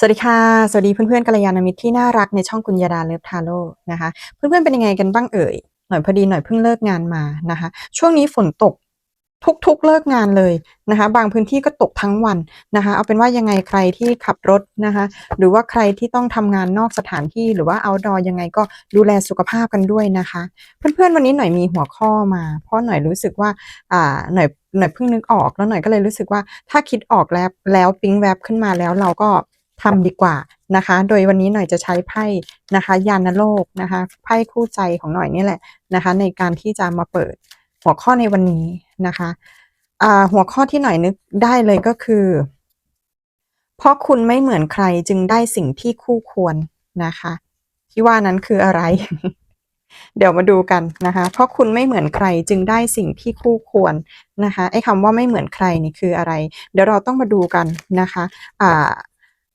สวัสดีค่ะ สวัสดีเพื่อนๆกัลยาณมิตรที่น่ารักในช่องกุญญาดาเลิฟทาโร่นะคะ เพื่อนๆเป็นยังไงกันบ้างเอ่ย หน่อยพอดีหน่อยเพิ่งเลิกงานมานะคะ ช่วงนี้ฝนตกทุกๆเลิกงานเลยนะคะ บางพื้นที่ก็ตกทั้งวันนะคะ เอาเป็นว่ายังไงใครที่ขับรถนะคะ หรือว่าใครที่ต้องทำงานนอกสถานที่หรือว่า outdoor ยังไงก็ดูแลสุขภาพกันด้วยนะคะ เพื่อนๆวันนี้หน่อยมีหัวข้อมา เพราะหน่อยรู้สึกว่าอ่าหน่อยหน่อยเพิ่งนึกออกแล้วหน่อยก็เลยรู้สึกว่าถ้าคิดออกแล้วแล้วปิ๊งแวบขึ้นมาแล้วเราก็ ทำดีกว่านะคะ โดยวันนี้หน่อยจะใช้ไพ่นะคะยานโลกนะคะไพ่คู่ใจของหน่อยนี่แหละนะคะ ในการที่จะมาเปิดหัวข้อในวันนี้นะคะหัวข้อที่หน่อยนึกได้เลยก็คือ เพราะคุณไม่เหมือนใครจึงได้สิ่งที่คู่ควรนะคะที่ว่านั้นคืออะไร เดี๋ยวมาดูกันนะคะ เพราะคุณไม่เหมือนใครจึงได้สิ่งที่คู่ควรนะคะไอ้คำว่าไม่เหมือนใครนี่คืออะไร เดี๋ยวเราต้องมาดูกันนะคะ อ่า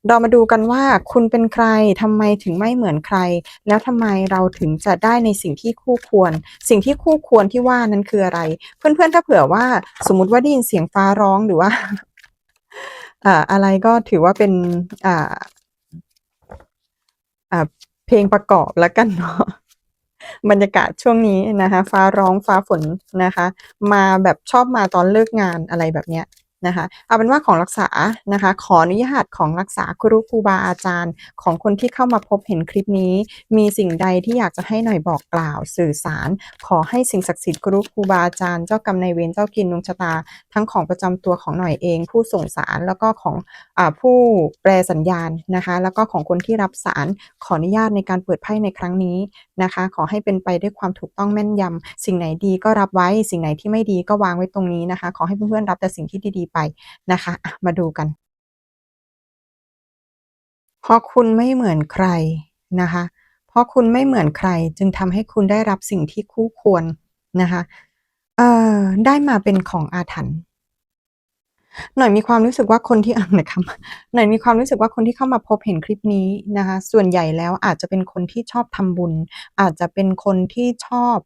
เรามาดูกันว่าคุณเป็นใครทำไมถึงไม่เหมือนใคร แล้วทำไมเราถึงจะได้ในสิ่งที่คู่ควร สิ่งที่คู่ควรที่ว่านั้นคืออะไร เพื่อนๆถ้าเผื่อว่าสมมติว่าได้ยินเสียงฟ้าร้องหรือว่าอะไรก็ถือว่าเป็นเพลงประกอบแล้วกันเนาะบรรยากาศช่วงนี้นะคะ ฟ้าร้องฟ้าฝนนะคะ มาแบบชอบมาตอนเลิกงานอะไรแบบเนี้ย นะคะเอาเป็นว่าของรักษานะคะ ขออนุญาตของรักษาครูครูบาอาจารย์ ของคนที่เข้ามาพบเห็นคลิปนี้ มีสิ่งใดที่อยากจะให้หน่อยบอกกล่าวสื่อสาร ขอให้สิ่งศักดิ์สิทธิ์ครูครูบาอาจารย์เจ้ากรรมนายเวรเจ้ากินดวงชะตา ทั้งของประจำตัวของหน่อยเอง ผู้ส่งสารแล้วก็ของอผู้แปลสัญญาณนะคะ แล้วก็ของคนที่รับสารขออนุญาตในการเปิดไพ่ในครั้งนี้นะคะ ขอให้เป็นไปด้วยความถูกต้องแม่นยำสิ่งไหนดีก็รับไว้สิ่งไหนที่ไม่ดีก็วางไว้ตรงนี้นะคะ ขอให้เพื่อนๆรับแต่สิ่งที่ดีๆไปนะคะะมาดูกัน เพราะคุณไม่เหมือนใครนะคะ เพราะคุณไม่เหมือนใครจึงทำให้คุณได้รับสิ่งที่คู่ควรนะคะเอ่อได้มาเป็นของอาถรรพ์หน่อยมีความรู้สึกว่าคนที่อ่านนะครับหน่อยมีความรู้สึกว่าคนที่เข้ามาพบเห็นคลิปนี้นะคะ ส่วนใหญ่แล้วอาจจะเป็นคนที่ชอบทำบุญ อาจจะเป็นคนที่ชอบ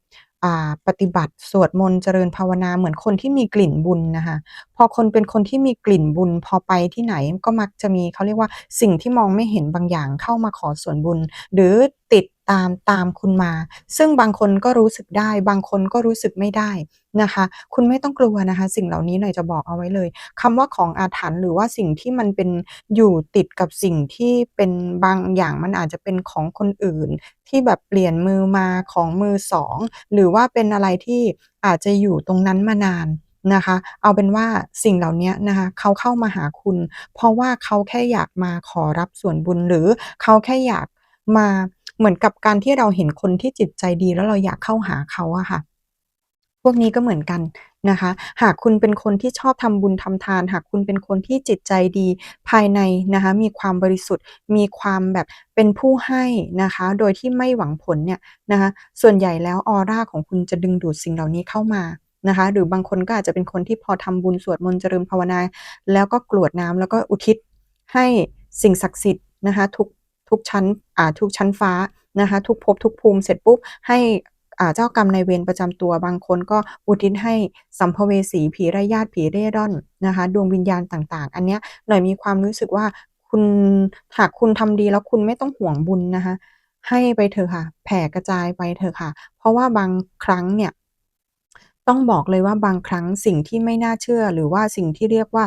ปฏิบัติสวดมนต์เจริญภาวนาเหมือนคนที่มีกลิ่นบุญนะคะพอคนเป็นคนที่มีกลิ่นบุญ พอไปที่ไหนก็มักจะมีเขาเรียกว่าสิ่งที่มองไม่เห็นบางอย่างเข้ามาขอส่วนบุญ หรือติด ตามตามคุณมา ซึ่งบางคนก็รู้สึกได้ บางคนก็รู้สึกไม่ได้นะคะ คุณไม่ต้องกลัวนะคะ สิ่งเหล่านี้หน่อยจะบอกเอาไว้เลยคำว่าของอาถรรพ์หรือว่าสิ่งที่มันเป็นอยู่ติดกับสิ่งที่เป็นบางอย่างมันอาจจะเป็นของคนอื่น ที่แบบเปลี่ยนมือมาของมือสองหรือว่าเป็นอะไรที่อาจจะอยู่ตรงนั้นมานานนะคะ เอาเป็นว่าสิ่งเหล่านี้นะคะ เขาเข้ามาหาคุณ เพราะว่าเขาแค่อยากมาขอรับส่วนบุญหรือเขาแค่อยากมา เหมือนกับการที่เราเห็นคนที่จิตใจดีแล้วเราอยากเข้าหาเขาอะค่ะ พวกนี้ก็เหมือนกันนะคะ หากคุณเป็นคนที่ชอบทำบุญทำทาน หากคุณเป็นคนที่จิตใจดีภายในนะคะ มีความบริสุทธิ์ มีความแบบเป็นผู้ให้นะคะ โดยที่ไม่หวังผลเนี่ยนะคะ ส่วนใหญ่แล้วออร่าของคุณจะดึงดูดสิ่งเหล่านี้เข้ามานะคะ หรือบางคนก็อาจจะเป็นคนที่พอทำบุญสวดมนต์เจริญภาวนา แล้วก็กรวดน้ำแล้วก็อุทิศให้สิ่งศักดิ์สิทธิ์นะคะทุก ทุกชั้นอ่าทุกชั้นฟ้านะคะทุกภพทุกภูมิเสร็จปุ๊บให้อ่าเจ้ากรรมนายเวรประจำตัวบางคนก็อุทิศให้สัมภเวสีผีไร้ญาติผีเร่ร่อนนะคะดวงวิญญาณต่างๆ อันเนี้ยหน่อยมีความรู้สึกว่าคุณหากคุณทำดีแล้วคุณไม่ต้องห่วงบุญนะคะให้ไปเถอะค่ะ แผ่กระจายไปเถอะค่ะ เพราะว่าบางครั้งเนี่ย ต้องบอกเลยว่าบางครั้งสิ่งที่ไม่น่าเชื่อ หรือว่าสิ่งที่เรียกว่า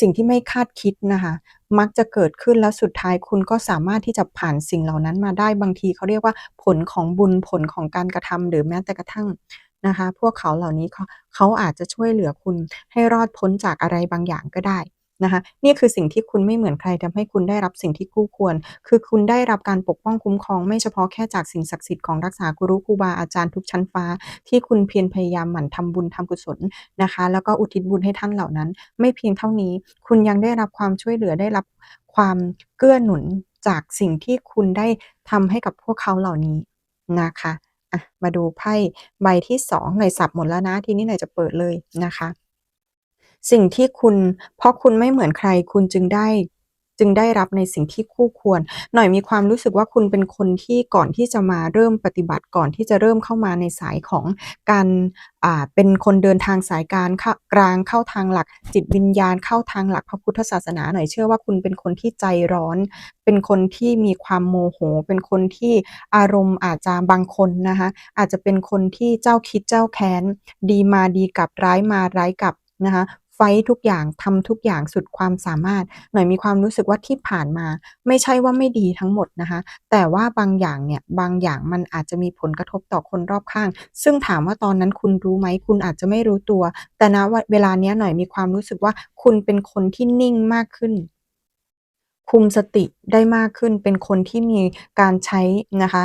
สิ่งที่ไม่คาดคิดนะคะ มักจะเกิดขึ้นแล้วสุดท้ายคุณก็สามารถที่จะผ่านสิ่งเหล่านั้นมาได้บางทีเขาเรียกว่าผลของบุญผลของการกระทำหรือแม้แต่กระทั่งนะคะ พวกเขาเหล่านี้เขาเขาอาจจะช่วยเหลือคุณให้รอดพ้นจากอะไรบางอย่างก็ได้ นะคะนี่คือสิ่งที่คุณไม่เหมือนใครทำให้คุณได้รับสิ่งที่คู่ควร คือคุณได้รับการปกป้องคุ้มครองไม่เฉพาะแค่จากสิ่งศักดิ์สิทธิ์ของรักษากุรุครูบาอาจารย์ทุกชั้นฟ้า ที่คุณเพียรพยายามหมั่นทำบุญทำกุศลนะคะ แล้วก็อุทิศบุญให้ท่านเหล่านั้น ไม่เพียงเท่านี้ คุณยังได้รับความช่วยเหลือได้รับความเกื้อหนุนจากสิ่งที่คุณได้ทำให้กับพวกเขาเหล่านี้นะคะอะมาดูไพ่ใบที่สองหน่อยสับหมดแล้วนะ ทีนี้หน่อยจะเปิดเลยนะคะ สิ่งที่คุณ เพราะคุณไม่เหมือนใครคุณจึงได้จึงได้รับในสิ่งที่คู่ควร หน่อยมีความรู้สึกว่าคุณเป็นคนที่ก่อนที่จะมาเริ่มปฏิบัติก่อนที่จะเริ่มเข้ามาในสายของการอ่าเป็นคนเดินทางสายการกลางเข้าทางหลัก จิตวิญญาณเข้าทางหลักพระพุทธศาสนา หน่อยเชื่อว่าคุณเป็นคนที่ใจร้อน เป็นคนที่มีความโมโห เป็นคนที่อารมณ์อาจจะบางคนนะคะอาจจะเป็นคนที่เจ้าคิดเจ้าแค้น ดีมาดีกลับร้ายมาร้ายกลับนะคะ ไฟทุกอย่างทำทุกอย่างสุดความสามารถ หน่อยมีความรู้สึกว่าที่ผ่านมา ไม่ใช่ว่าไม่ดีทั้งหมดนะคะ แต่ว่าบางอย่างเนี่ยบางอย่างมันอาจจะมีผลกระทบต่อคนรอบข้าง ซึ่งถามว่าตอนนั้นคุณรู้ไหมคุณอาจจะไม่รู้ตัว แต่นะเวลาเนี้ยหน่อยมีความรู้สึกว่าคุณเป็นคนที่นิ่งมากขึ้น คุมสติได้มากขึ้น เป็นคนที่มีการใช้นะคะ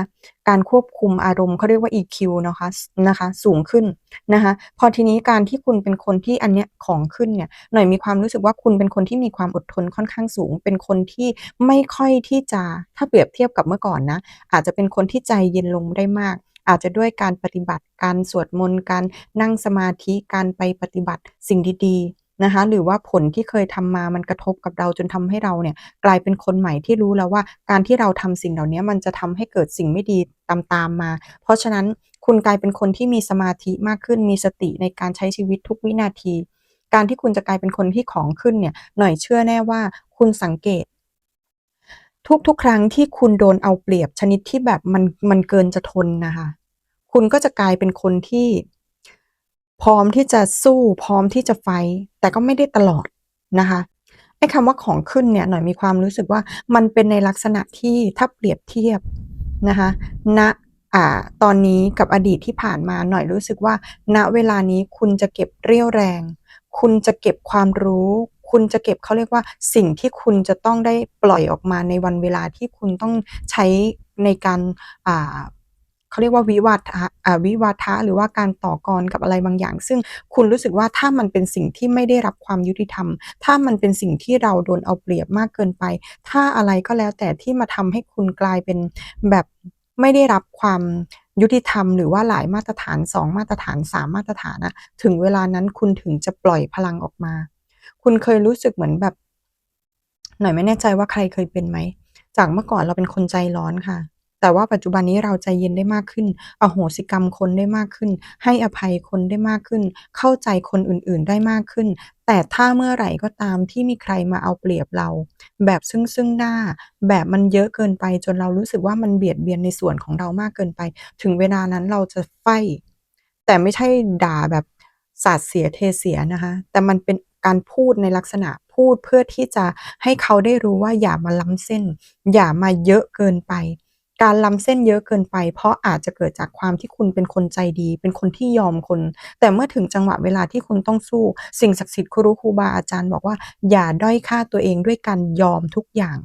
การควบคุมอารมณ์เขาเรียกว่า EQ นะคะนะคะ สูงขึ้นนะคะ พอทีนี้การที่คุณเป็นคนที่อันเนี้ยของขึ้นเนี่ย หน่อยมีความรู้สึกว่าคุณเป็นคนที่มีความอดทนค่อนข้างสูง เป็นคนที่ไม่ค่อยที่จะ ถ้าเปรียบเทียบกับเมื่อก่อนนะ อาจจะเป็นคนที่ใจเย็นลงได้มากอาจจะด้วยการปฏิบัติการสวดมนต์การนั่งสมาธิการไปปฏิบัติสิ่งดี นะคะหรือว่าผลที่เคยทำมามันกระทบกับเราจนทำให้เราเนี่ยกลายเป็นคนใหม่ที่รู้แล้วว่า การที่เราทำสิ่งเหล่านี้มันจะทำให้เกิดสิ่งไม่ดีตามตามมา เพราะฉะนั้นคุณกลายเป็นคนที่มีสมาธิมากขึ้นมีสติในการใช้ชีวิตทุกวินาที การที่คุณจะกลายเป็นคนที่ของขึ้นเนี่ยหน่อยเชื่อแน่ว่าคุณสังเกต ทุกๆ ครั้งที่คุณโดนเอาเปรียบชนิดที่แบบมันมันเกินจะทนนะคะ คุณก็จะกลายเป็นคนที่ พร้อมที่จะสู้พร้อมที่จะไฟ แต่ก็ไม่ได้ตลอดนะคะไอ้คำว่าของขึ้นเนี่ยหน่อยมีความรู้สึกว่ามันเป็นในลักษณะที่ถ้าเปรียบเทียบนะคะณอ่าตอนนี้กับอดีตที่ผ่านมาหน่อยรู้สึกว่า ณเวลานี้คุณจะเก็บเรี่ยวแรง คุณจะเก็บความรู้ คุณจะเก็บเขาเรียกว่าสิ่งที่คุณจะต้องได้ปล่อยออกมาในวันเวลาที่คุณต้องใช้ในการอ่า เขาเรียกว่าวิวาทะวิวาทะหรือว่าการต่อกรกับอะไรบางอย่าง ซึ่งคุณรู้สึกว่าถ้ามันเป็นสิ่งที่ไม่ได้รับความยุติธรรม ถ้ามันเป็นสิ่งที่เราโดนเอาเปรียบมากเกินไป ถ้าอะไรก็แล้วแต่ที่มาทำให้คุณกลายเป็นแบบไม่ได้รับความยุติธรรมหรือว่าหลายมาตรฐานสองมาตรฐานสามมาตรฐานนะถึงเวลานั้นคุณถึงจะปล่อยพลังออกมา คุณเคยรู้สึกเหมือนแบบ หน่อยไม่แน่ใจว่าใครเคยเป็นไหม จากเมื่อก่อนเราเป็นคนใจร้อนค่ะ แต่ว่าปัจจุบันนี้เราใจเย็นได้มากขึ้น อโหสิกรรมคนได้มากขึ้น ให้อภัยคนได้มากขึ้น เข้าใจคนอื่นๆได้มากขึ้น แต่ถ้าเมื่อไหร่ก็ตามที่มีใครมาเอาเปรียบเรา แบบซึ่งซึ่งหน้า แบบมันเยอะเกินไปจนเรารู้สึกว่ามันเบียดเบียนในส่วนของเรามากเกินไป ถึงเวลานั้นเราจะไฟแต่ไม่ใช่ด่าแบบสาดเสียเทเสียนะคะ แต่มันเป็นการพูดในลักษณะพูดเพื่อที่จะให้เขาได้รู้ว่าอย่ามาล้ำเส้น อย่ามาเยอะเกินไป การล้ำเส้นเยอะเกินไป เพราะอาจจะเกิดจากความที่คุณเป็นคนใจดี เป็นคนที่ยอมคน แต่เมื่อถึงจังหวะเวลาที่คุณต้องสู้ สิ่งศักดิ์สิทธิ์ครูครูบาอาจารย์บอกว่า อย่าด้อยค่าตัวเองด้วยการยอมทุกอย่าง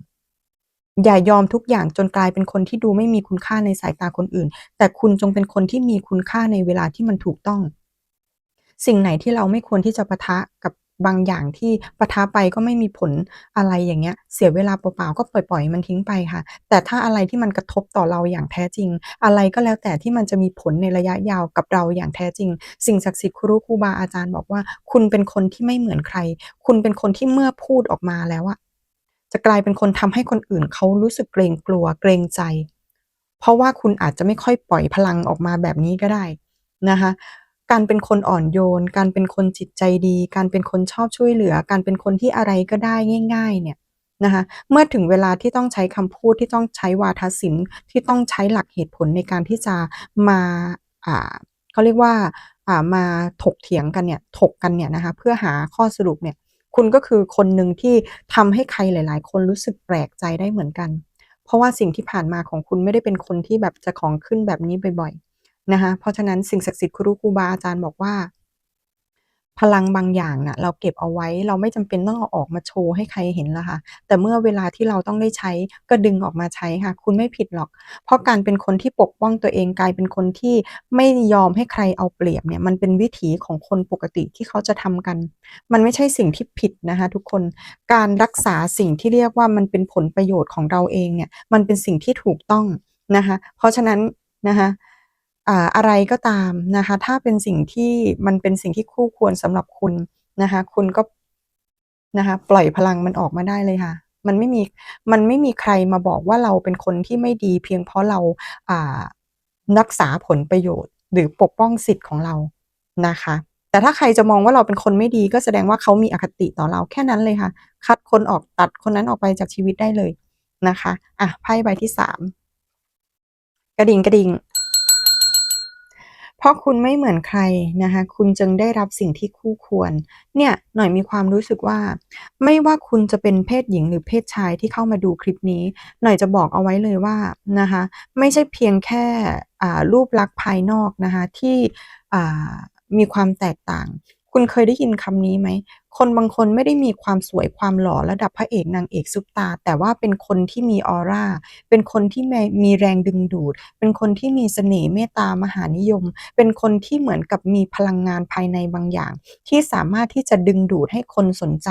อย่ายอมทุกอย่างจนกลายเป็นคนที่ดูไม่มีคุณค่าในสายตาคนอื่น แต่คุณจงเป็นคนที่มีคุณค่าในเวลาที่มันถูกต้อง สิ่งไหนที่เราไม่ควรที่จะปะทะกับ บางอย่างที่ปะทะไปก็ไม่มีผลอะไรอย่างเงี้ย เสียเวลาเปล่าๆก็ปล่อยๆมันทิ้งไปค่ะ แต่ถ้าอะไรที่มันกระทบต่อเราอย่างแท้จริง อะไรก็แล้วแต่ที่มันจะมีผลในระยะยาวกับเราอย่างแท้จริง สิ่งศักดิ์สิทธิ์ครูครูบาอาจารย์บอกว่า คุณเป็นคนที่ไม่เหมือนใคร คุณเป็นคนที่เมื่อพูดออกมาแล้วอะจะกลายเป็นคนทำให้คนอื่นเขารู้สึกเกรงกลัวเกรงใจ เพราะว่าคุณอาจจะไม่ค่อยปล่อยพลังออกมาแบบนี้ก็ได้นะคะ การเป็นคนอ่อนโยน การเป็นคนจิตใจดี การเป็นคนชอบช่วยเหลือ การเป็นคนที่อะไรก็ได้ง่าย ๆ เนี่ยนะคะเมื่อถึงเวลาที่ต้องใช้คำพูดที่ต้องใช้วาทศิลป์ที่ต้องใช้หลักเหตุผลในการที่จะมาอ่าเขาเรียกว่าอ่ามาถกเถียงกันเนี่ยถกกันเนี่ยนะคะเพื่อหาข้อสรุปเนี่ยคุณก็คือคนหนึ่งที่ทำให้ใครหลาย ๆ คนรู้สึกแปลกใจได้เหมือนกัน เพราะว่าสิ่งที่ผ่านมาของคุณไม่ได้เป็นคนที่แบบจะของขึ้นแบบนี้บ่อยๆ นะคะเพราะฉะนั้นสิ่งศักดิ์สิทธิ์ครูครูบาอาจารย์บอกว่า พลังบางอย่างน่ะเราเก็บเอาไว้เราไม่จำเป็นต้องเอาออกมาโชว์ให้ใครเห็นละค่ะ แต่เมื่อเวลาที่เราต้องได้ใช้ก็ดึงออกมาใช้ค่ะ คุณไม่ผิดหรอก เพราะการเป็นคนที่ปกป้องตัวเองกลายเป็นคนที่ไม่ยอมให้ใครเอาเปรียบเนี่ยมันเป็นวิถีของคนปกติที่เขาจะทำกัน มันไม่ใช่สิ่งที่ผิดนะคะทุกคนการรักษาสิ่งที่เรียกว่ามันเป็นผลประโยชน์ของเราเองเนี่ยมันเป็นสิ่งที่ถูกต้องนะคะเพราะฉะนั้นนะคะ อะไรก็ตามนะคะ ถ้าเป็นสิ่งที่มันเป็นสิ่งที่คู่ควรสำหรับคุณนะคะ คุณก็นะคะ ปล่อยพลังมันออกมาได้เลยค่ะ มันไม่มีมันไม่มีใครมาบอกว่าเราเป็นคนที่ไม่ดี เพียงเพราะเราอ่ารักษาผลประโยชน์ หรือปกป้องสิทธิ์ของเรานะคะ แต่ถ้าใครจะมองว่าเราเป็นคนไม่ดีก็แสดงว่าเขามีอคติต่อเราแค่นั้นเลยค่ะ คัดคนออกตัดคนนั้นออกไปจากชีวิตได้เลยนะคะ อะไพ่ใบที่สามกระดิ่งกระดิ่ง ราะคุณไม่เหมือนใครนะคะคุณจึงได้รับสิ่งที่คู่ควร เนี่ยหน่อยมีความรู้สึกว่า ไม่ว่าคุณจะเป็นเพศหญิงหรือเพศชายที่เข้ามาดูคลิปนี้ หน่อยจะบอกเอาไว้เลยว่านะคะไม่ใช่เพียงแค่รูปลักษณ์ภายนอกนะคะที่มีความแตกต่าง คุณเคยได้ยินคำนี้ไหม คนบางคนไม่ได้มีความสวยความหล่อระดับพระเอกนางเอกซุปตา แต่ว่าเป็นคนที่มีออร่า เป็นคนที่มีแรงดึงดูด เป็นคนที่มีเสน่ห์เมตตามหานิยม เป็นคนที่เหมือนกับมีพลังงานภายในบางอย่าง ที่สามารถที่จะดึงดูดให้คนสนใจ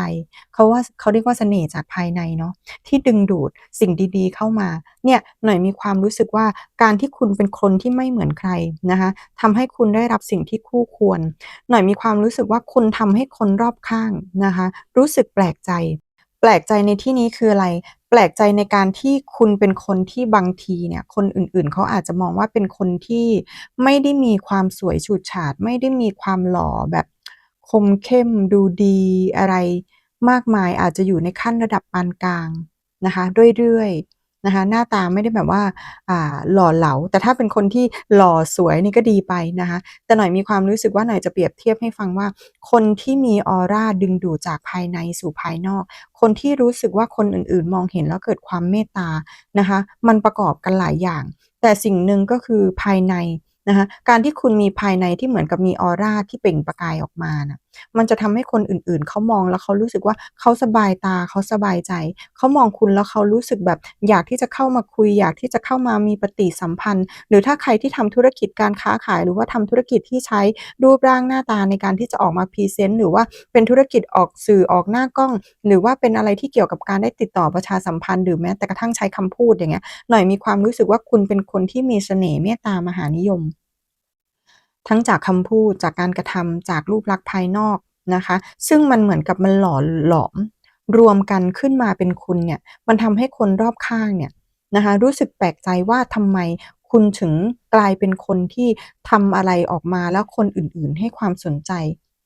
เขาว่าเขาเรียกว่าเสน่ห์จากภายในเนาะที่ดึงดูดสิ่งดีๆเข้ามาเนี่ยหน่อยมีความรู้สึกว่าการที่คุณเป็นคนที่ไม่เหมือนใครนะคะทำให้คุณได้รับสิ่งที่คู่ควร หน่อยมีความรู้สึกว่าคุณทำให้คนรอบข้างนะคะ รู้สึกแปลกใจ แปลกใจในที่นี้คืออะไร แปลกใจในการที่คุณเป็นคนที่บางทีเนี่ย คนอื่นๆ เขาอาจจะมองว่าเป็นคนที่ไม่ได้มีความสวยฉูดฉาด ไม่ได้มีความหล่อแบบคมเข้มดูดีอะไร มากมายอาจจะอยู่ในขั้นระดับปานกลางนะคะเรื่อยๆ นะคะหน้าตาไม่ได้แบบว่าอ่าหล่อเหลา แต่ถ้าเป็นคนที่หล่อสวยนี่ก็ดีไปนะคะแต่หน่อยมีความรู้สึกว่าหน่อยจะเปรียบเทียบให้ฟังว่า คนที่มีออร่าดึงดูดจากภายในสู่ภายนอก คนที่รู้สึกว่าคนอื่นๆ มองเห็นแล้วเกิดความเมตตานะคะมันประกอบกันหลายอย่าง แต่สิ่งหนึ่งก็คือภายในนะคะการที่คุณมีภายในที่เหมือนกับมีออร่าที่เปล่งประกายออกมานะ มันจะทำให้คนอื่นๆ เขามองแล้วเขารู้สึกว่าเขาสบายตาเขาสบายใจ เขามองคุณแล้วเขารู้สึกแบบอยากที่จะเข้ามาคุย อยากที่จะเข้ามามีปฏิสัมพันธ์ หรือถ้าใครที่ทำธุรกิจการค้าขาย หรือว่าทำธุรกิจที่ใช้รูปร่างหน้าตาในการที่จะออกมาพรีเซนต์หรือว่าเป็นธุรกิจออกสื่อออกหน้ากล้อง หรือว่าเป็นอะไรที่เกี่ยวกับการได้ติดต่อประชาสัมพันธ์หรือแม้แต่กระทั่งใช้คำพูดอย่างเงี้ยหน่อยมีความรู้สึกว่าคุณเป็นคนที่มีเสน่ห์เมตตามหานิยม ทั้งจากคำพูดจากการกระทำจากรูปลักษณ์ภายนอกนะคะ ซึ่งมันเหมือนกับมันหล่อหลอม รวมกันขึ้นมาเป็นคุณเนี่ยมันทำให้คนรอบข้างเนี่ยนะคะรู้สึกแปลกใจว่าทำไมคุณถึงกลายเป็นคนที่ทำอะไรออกมาแล้วคนอื่นๆ ให้ความสนใจ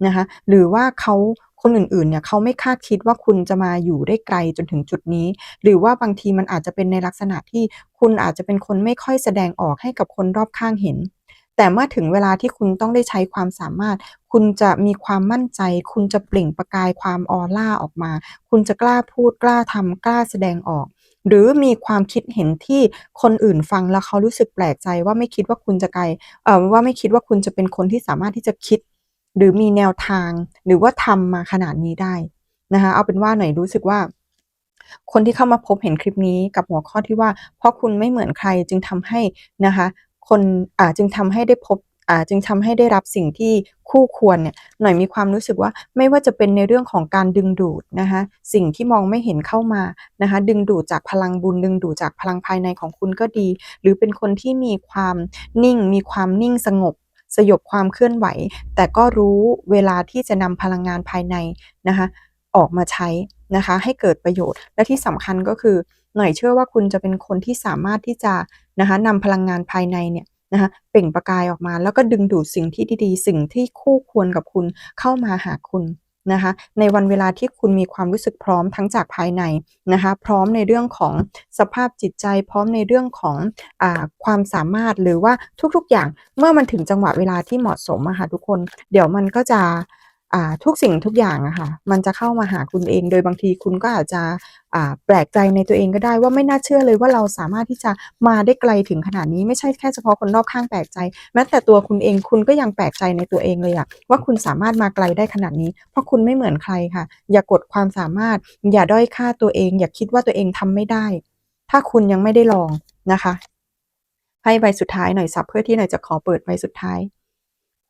นะคะหรือว่าเขาคนอื่นๆเนี่ยเขาไม่คาดคิดว่าคุณจะมาอยู่ได้ไกลจนถึงจุดนี้ หรือว่าบางทีมันอาจจะเป็นในลักษณะที่คุณอาจจะเป็นคนไม่ค่อยแสดงออกให้กับคนรอบข้างเห็น แต่เมื่อถึงเวลาที่คุณต้องได้ใช้ความสามารถ คุณจะมีความมั่นใจ คุณจะเปล่งประกายความออร่าออกมา คุณจะกล้าพูดกล้าทำกล้าแสดงออก หรือมีความคิดเห็นที่คนอื่นฟังแล้วเขารู้สึกแปลกใจว่าไม่คิดว่าคุณจะไกลเอ่อว่าไม่คิดว่าคุณจะเป็นคนที่สามารถที่จะคิด หรือมีแนวทาง หรือว่าทำมาขนาดนี้ได้นะคะเอาเป็นว่าหน่อยรู้สึกว่าคนที่เข้ามาพบเห็นคลิปนี้กับหัวข้อที่ว่า เพราะคุณไม่เหมือนใครจึงทำให้นะคะ คนอ่าจึงทำให้ได้พบอ่าจึงทำให้ได้รับสิ่งที่คู่ควรเนี่ยหน่อยมีความรู้สึกว่าไม่ว่าจะเป็นในเรื่องของการดึงดูดนะคะสิ่งที่มองไม่เห็นเข้ามานะคะดึงดูดจากพลังบุญดึงดูดจากพลังภายในของคุณก็ดี หรือเป็นคนที่มีความนิ่ง มีความนิ่งสงบสยบความเคลื่อนไหว แต่ก็รู้เวลาที่จะนำพลังงานภายในนะคะออกมาใช้นะคะให้เกิดประโยชน์และที่สำคัญก็คือหน่อยเชื่อว่าคุณจะเป็นคนที่สามารถที่จะ นะคะนำพลังงานภายในเนี่ยนะคะเปล่งประกายออกมา แล้วก็ดึงดูดสิ่งที่ดีๆ สิ่งที่คู่ควรกับคุณเข้ามาหาคุณนะคะในวันเวลาที่คุณมีความรู้สึกพร้อมทั้งจากภายในนะคะพร้อมในเรื่องของสภาพจิตใจ พร้อมในเรื่องของอความสามารถหรือว่าทุกๆอย่างเมื่อมันถึงจังหวะเวลาที่เหมาะสมอะค่ะทุกคน เดี๋ยวมันก็จะ ทุกสิ่งทุกอย่างอะค่ะมันจะเข้ามาหาคุณเอง โดยบางทีคุณก็อาจจะแปลกใจในตัวเองก็ได้ว่าไม่น่าเชื่อเลยว่าเราสามารถที่จะมาได้ไกลถึงขนาดนี้ไม่ใช่แค่เฉพาะคนรอบข้างแปลกใจ แม้แต่ตัวคุณเองคุณก็ยังแปลกใจในตัวเองเลยอะว่าคุณสามารถมาไกลได้ขนาดนี้ เพราะคุณไม่เหมือนใครค่ะ อย่ากดความสามารถ อย่าด้อยค่าตัวเอง อย่าคิดว่าตัวเองทำไม่ได้ ถ้าคุณยังไม่ได้ลองนะคะให้ใบสุดท้ายหน่อยสับเพื่อที่หน่อยจะขอเปิดใบสุดท้าย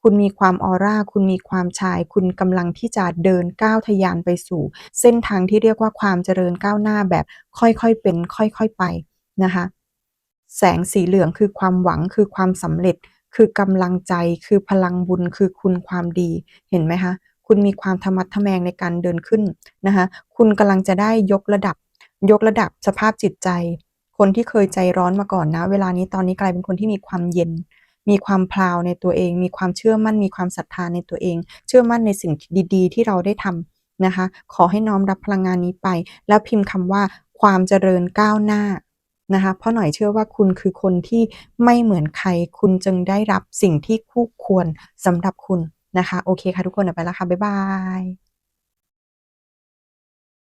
คุณมีความออร่า คุณมีความชาย คุณกำลังที่จะเดินก้าวทะยานไปสู่ เส้นทางที่เรียกว่าความเจริญก้าวหน้าแบบค่อยๆเป็น ค่อยๆไปนะคะแสงสีเหลืองคือความหวังคือความสำเร็จ คือกำลังใจคือพลังบุญคือคุณความดีเห็นไหมคะคุณมีความธรรมะทแมงในการเดินขึ้นนะคะคุณกำลังจะได้ยกระดับ ยกระดับสภาพจิตใจ คนที่เคยใจร้อนมาก่อนนะ เวลานี้ตอนนี้กลายเป็นคนที่มีความเย็น มีความพลาวในตัวเอง มีความเชื่อมั่น มีความศรัทธาในตัวเอง เชื่อมั่นในสิ่งดีๆ ที่เราได้ทำนะคะ ขอให้น้อมรับพลังงานนี้ไป แล้วพิมพ์คำว่าความเจริญก้าวหน้านะคะเพราะหน่อยเชื่อว่าคุณคือคนที่ไม่เหมือนใคร คุณจึงได้รับสิ่งที่คู่ควรสำหรับคุณนะคะ โอเคค่ะทุกคนไปแล้วค่ะ บ๊ายบาย